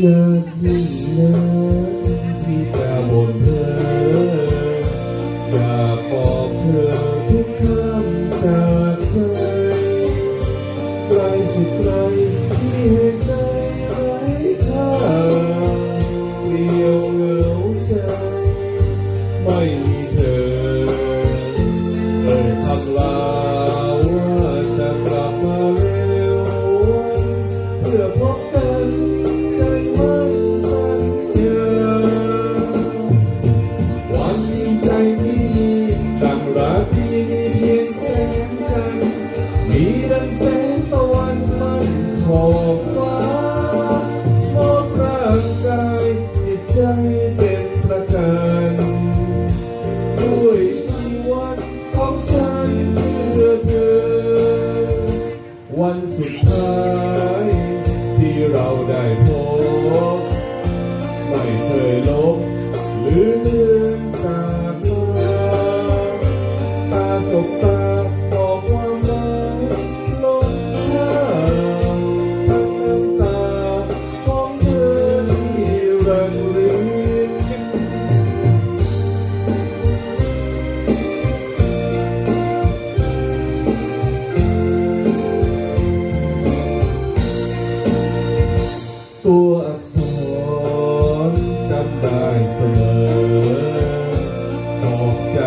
เลิกยิ่งนลิที่จะบ่นเธอ อยากบอกเธอทุกคำจากใจไกลสุดไกลที่เห็ใจไร้ค่าเปลี่ยวเหงาใจไม่มี วันสุดท้ายที่เราได้ เสมอขอบใจ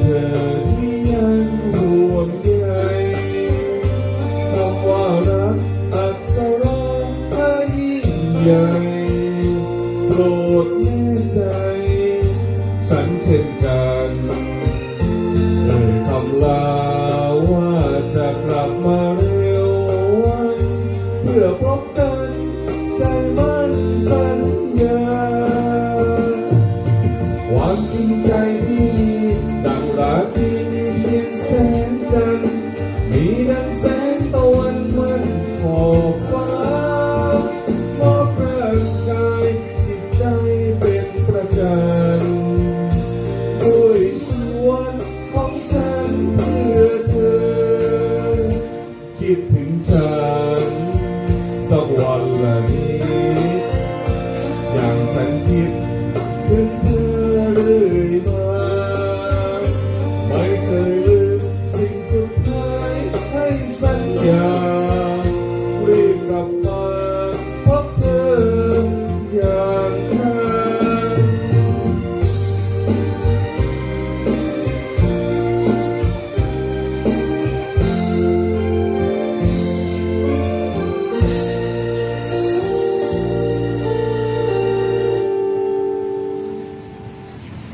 เธอที่ยังห่วงใยคำว่ารักอักษรอันยใหญ่โปรดแนใจ ฉันเช่นกันเอ่ยคำลาว่าจะกลับมาเร็วเพื่อพบกัน มีดังแสงตะวันมันขอบฟ้ามอบร่ากายจิตใจเป็นประกานด้วยชวนของฉันเพื่อเธอ คิดถึงฉัน สักวันละนี้ praise